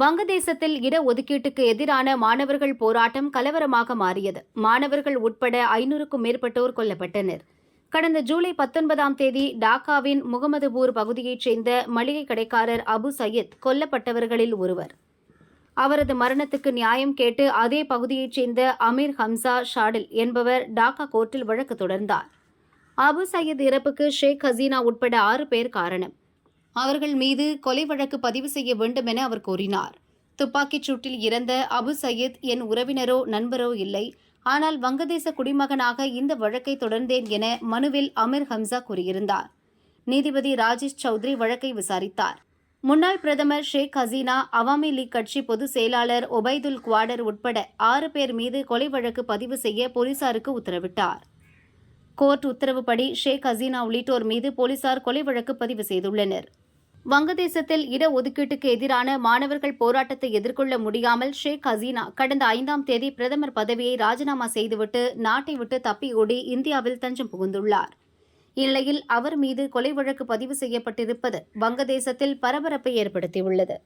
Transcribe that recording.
வங்கதேசத்தில் இடஒதுக்கீட்டுக்கு எதிரான மாணவர்கள் போராட்டம் கலவரமாக மாறியது. மாணவர்கள் உட்பட ஐநூறுக்கும் மேற்பட்டோர் கொல்லப்பட்டனர். கடந்த ஜூலை பத்தொன்பதாம் தேதி டாக்காவின் முகமதுபூர் பகுதியைச் சேர்ந்த மளிகை கடைக்காரர் அபு சயீத் கொல்லப்பட்டவர்களில் ஒருவர். அவரது மரணத்துக்கு நியாயம் கேட்டு அதே பகுதியைச் சேர்ந்த அமீர் ஹம்சா ஷாடில் என்பவர் டாக்கா கோர்ட்டில் வழக்கு தொடர்ந்தார். அபு சயீத் இறப்புக்கு ஷேக் ஹசீனா உட்பட ஆறு பேர் காரணம். அவர்கள் மீது கொலை வழக்கு பதிவு செய்ய வேண்டும் என அவர் கூறினார் துப்பாக்கிச் சூட்டில் இறந்த அபு சையத் என் உறவினரோ நண்பரோ இல்லை. ஆனால் வங்கதேச குடிமகனாக இந்த வழக்கை தொடர்ந்தேன் என மனுவில் அமீர் ஹம்சா கூறியிருந்தார். நீதிபதி ராஜேஷ் சௌத்ரி வழக்கை விசாரித்தார். முன்னாள் பிரதமர் ஷேக் ஹசீனா அவாமி லீக் கட்சி பொதுச் செயலாளர் ஒபைதுல் குவாடர் உட்பட ஆறு பேர் மீது கொலை வழக்கு பதிவு செய்ய போலீசாருக்கு உத்தரவிட்டார். கோர்ட் உத்தரவுப்படி ஷேக் ஹசீனா உள்ளிட்டோர் மீது போலீசார் கொலை வழக்கு பதிவு செய்துள்ளனர். வங்கதேசத்தில் இடஒதுக்கீட்டுக்கு எதிரான மாணவர்கள் போராட்டத்தை எதிர்கொள்ள முடியாமல் ஷேக் ஹசீனா கடந்த ஐந்தாம் தேதி பிரதமர் பதவியை ராஜினாமா செய்துவிட்டு நாட்டை விட்டு தப்பி ஓடி இந்தியாவில் தஞ்சம் புகுந்துள்ளார். இந்நிலையில் அவர் மீது கொலை வழக்கு பதிவு செய்யப்பட்டிருப்பது வங்கதேசத்தில் பரபரப்பை ஏற்படுத்தியுள்ளது.